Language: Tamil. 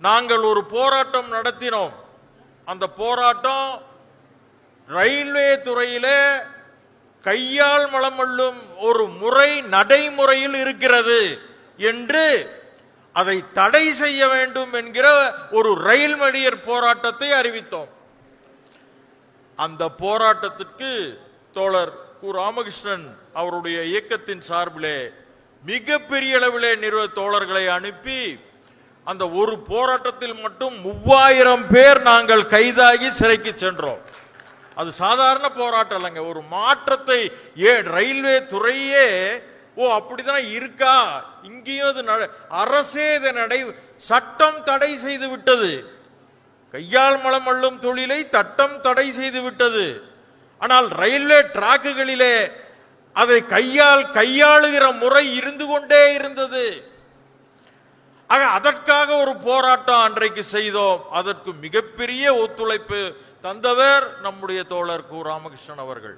நாங்கள் ஒரு போராட்டம் நடத்தினோம். அந்த போராட்டம் ரயில்வே துறையிலே கையால் மலமல்லும் ஒரு முறை நடைமுறையில் இருக்கிறது என்று அதை தடை செய்ய வேண்டும் என்கிற ஒரு ரயில் மணியர் போராட்டத்தை அறிவித்தோம். அந்த போராட்டத்திற்கு தோழர் கு. ராமகிருஷ்ணன் அவருடைய இயக்கத்தின் சார்பிலே மிகப்பெரிய அளவிலே நிறுவ தோழர்களை அனுப்பி அந்த ஒரு போராட்டத்தில் மட்டும் மூவாயிரம் பேர் நாங்கள் கைதாகி சிறைக்கு சென்றோம். அது சாதாரண போராட்டம் இல்லைங்க. ஒரு மாற்றத்தை ஏ ரயில்வே துறையே ஓ அப்படிதான் இருக்கா? இங்கேயும் அது அரசே இதை நடை சட்டம் தடை செய்து விட்டது. கையால் மலம் அள்ளும் தொழிலை தட்டம் தடை செய்து விட்டது. ஆனால் ரயில்வே டிராக்குகளிலே அதை கையால் கையாளுகிற முறை இருந்து கொண்டே இருந்தது. ஆக அதற்காக ஒரு போராட்டம் அன்றைக்கு செய்தோம். அதற்கு மிகப்பெரிய ஒத்துழைப்பு தந்தவர் நம்முடைய தோழர் கு. ராமகிருஷ்ணன் அவர்கள்.